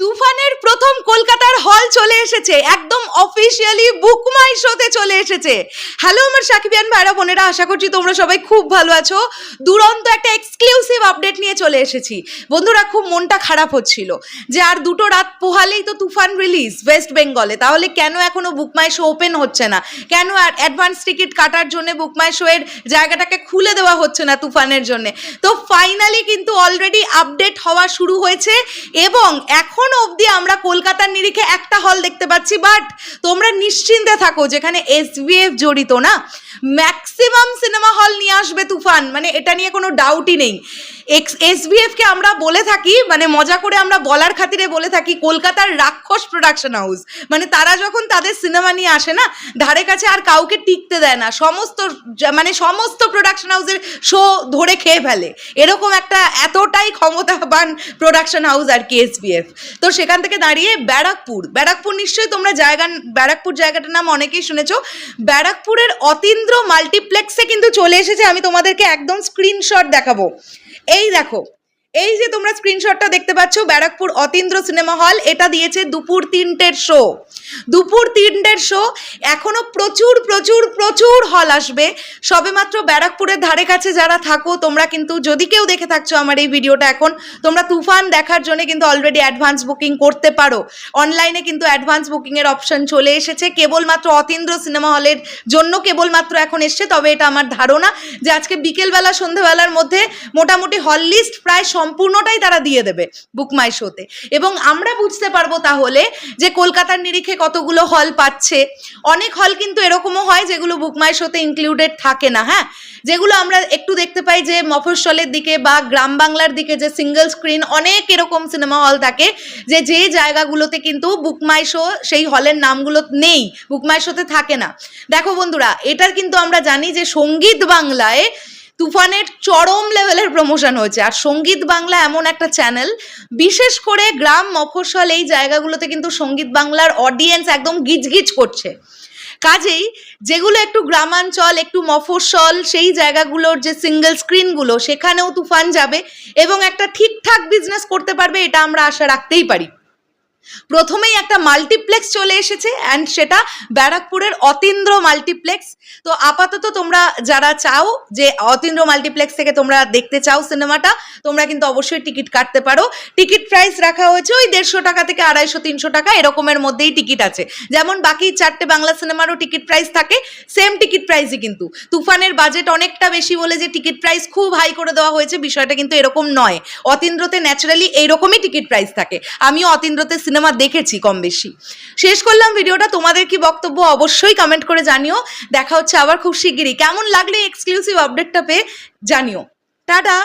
তুফানের প্রথম কলকাতার হল চলে এসেছে। একদম অফিসিয়ালি বুক মাই শোতে চলে এসেছে। হ্যালো আমার সাকিবিয়ান ভাইরা, বোনেরা, আশা করছি তোমরা সবাই খুব ভালো আছো। দুরন্ত একটা এক্সক্লুসিভ আপডেট নিয়ে চলে এসেছি। বন্ধুরা, খুব মনটা খারাপ হচ্ছিল যে আর দুটো রাত পোহালেই তো তুফান রিলিজ ওয়েস্ট বেঙ্গলে তাহলে কেন এখনও বুক মাই শো ওপেন হচ্ছে না? কেন আর অ্যাডভান্স টিকিট কাটার জন্য বুক মাই শো এর জায়গাটাকে খুলে দেওয়া হচ্ছে না তুফানের জন্য? তো ফাইনালি কিন্তু অলরেডি আপডেট হওয়া শুরু হয়েছে এবং এখনও অবধি আমরা কলকাতার নিরিখে একটা হল দেখতে পাচ্ছি। বাট তোমরা নিশ্চিন্তে থাকো, যেখানে এসবিএফ জড়িত না ম্যাক্সিমাম সিনেমা হল নিয়ে আসবে তুফান। মানে এটা নিয়ে কোনো ডাউটই নেই। এক্স এসবিএফকে আমরা বলে থাকি মানে মজা করে আমরা বলার খাতিরে বলে থাকি কলকাতার রাক্ষস প্রোডাকশন হাউস মানে তারা যখন তাদের সিনেমা নিয়ে আসে না, ধারে কাছে আর কাউকে টিকতে দেয় না। সমস্ত মানে সমস্ত প্রোডাকশন হাউসের শো ধরে খেয়ে ফেলে। এরকম একটা এতটাই ক্ষমতাবান প্রোডাকশন হাউস আর কি এসবিএফ তো সেখান থেকে দাঁড়িয়ে ব্যারাকপুর। ব্যারাকপুর নিশ্চয়ই তোমরা জায়গা, ব্যারাকপুর জায়গাটার নাম অনেকেই শুনেছ। ব্যারাকপুরের অতীন্দ্র মাল্টিপ্লেক্সে কিন্তু চলে এসেছে। আমি তোমাদেরকে একদম স্ক্রিনশট দেখাবো। এই দেখো এই যে তোমরা স্ক্রিনশটটা দেখতে পাচ্ছ, ব্যারাকপুর অতীন্দ্র সিনেমা হল এটা দিয়েছে দুপুর তিনটের শো দুপুর তিনটের শো এখনও প্রচুর প্রচুর প্রচুর হল আসবে। সবেমাত্র ব্যারাকপুরের ধারে কাছে যারা থাকো, তোমরা কিন্তু যদি কেউ দেখে থাকছো আমার এই ভিডিওটা এখন, তোমরা তুফান দেখার জন্য কিন্তু অলরেডি অ্যাডভান্স বুকিং করতে পারো। অনলাইনে কিন্তু অ্যাডভান্স বুকিংয়ের অপশন চলে এসেছে। কেবলমাত্র অতীন্দ্র সিনেমা হলের জন্য কেবলমাত্র এখন এসছে, তবে এটা আমার ধারণা যে আজকে বিকেলবেলা সন্ধ্যেবেলার মধ্যে মোটামুটি হল লিস্ট প্রায় সম্পূর্ণটাই তারা দিয়ে দেবে বুক মাই শোতে এবং আমরা বুঝতে পারব তাহলে যে কলকাতার নিরিখে কতগুলো হল পাচ্ছে। অনেক হল কিন্তু এরকমও হয় যেগুলো বুক মাই শোতে ইনক্লুডেড থাকে না হ্যাঁ? যেগুলো আমরা একটু দেখতে পাই যে মফস্বলের দিকে বা গ্রাম বাংলার দিকে যে সিঙ্গেল স্ক্রিন অনেক এরকম সিনেমা হল থাকে যে যে জায়গাগুলোতে কিন্তু বুক মাই শো সেই হলের নামগুলো নেই বুক মাই শোতে থাকে না। দেখো বন্ধুরা, এটার কিন্তু আমরা জানি যে সংগীত বাংলায় তুফানের চরম লেভেলের প্রমোশন হয়েছে। আর সংগীত বাংলা এমন একটা চ্যানেল বিশেষ করে গ্রাম মফস্বল এই জায়গাগুলোতে কিন্তু সংগীত বাংলার অডিয়েন্স একদম গিজগিজ করছে। কাজেই যেগুলো একটু গ্রামাঞ্চল, একটু মফস্বল, সেই জায়গাগুলোর যে সিঙ্গেল স্ক্রিনগুলো সেখানেও তুফান যাবে এবং একটা ঠিকঠাক বিজনেস করতে পারবে, এটা আমরা আশা রাখতেই পারি। প্রথমেই একটা মাল্টিপ্লেক্স চলে এসেছে অ্যান্ড সেটা ব্যারাকপুরের অতীন্দ্র মাল্টিপ্লেক্স তো আপাতত তোমরা যারা চাও যে অতীন্দ্র মাল্টিপ্লেক্স থেকে তোমরা দেখতে চাও সিনেমাটা, তোমরা কিন্তু অবশ্যই টিকিট কাটতে পারো। টিকিট প্রাইস রাখা হয়েছে ওই দেড়শো টাকা থেকে আড়াইশো, তিনশো টাকা, এরকমের মধ্যেই টিকিট আছে। যেমন বাকি চারটে বাংলা সিনেমারও টিকিট প্রাইস থাকে সেম টিকিট প্রাইসই কিন্তু। তুফানের বাজেট অনেকটা বেশি বলে যে টিকিট প্রাইস খুব হাই করে দেওয়া হয়েছে, বিষয়টা কিন্তু এরকম নয়। অতীন্দ্রতে ন্যাচারালি এইরকমই টিকিট প্রাইস থাকে। আমিও অতীন্দ্রতে সিনেমা দেখেছি কম বেশি। শেষ করলাম ভিডিওটা, তোমাদের কি বক্তব্য অবশ্যই কমেন্ট করে জানিও। দেখা হচ্ছে আবার খুব শিগগিরই। কেমন লাগলে এক্সক্লুসিভ আপডেটটা পেয়ে জানিও। টাটা!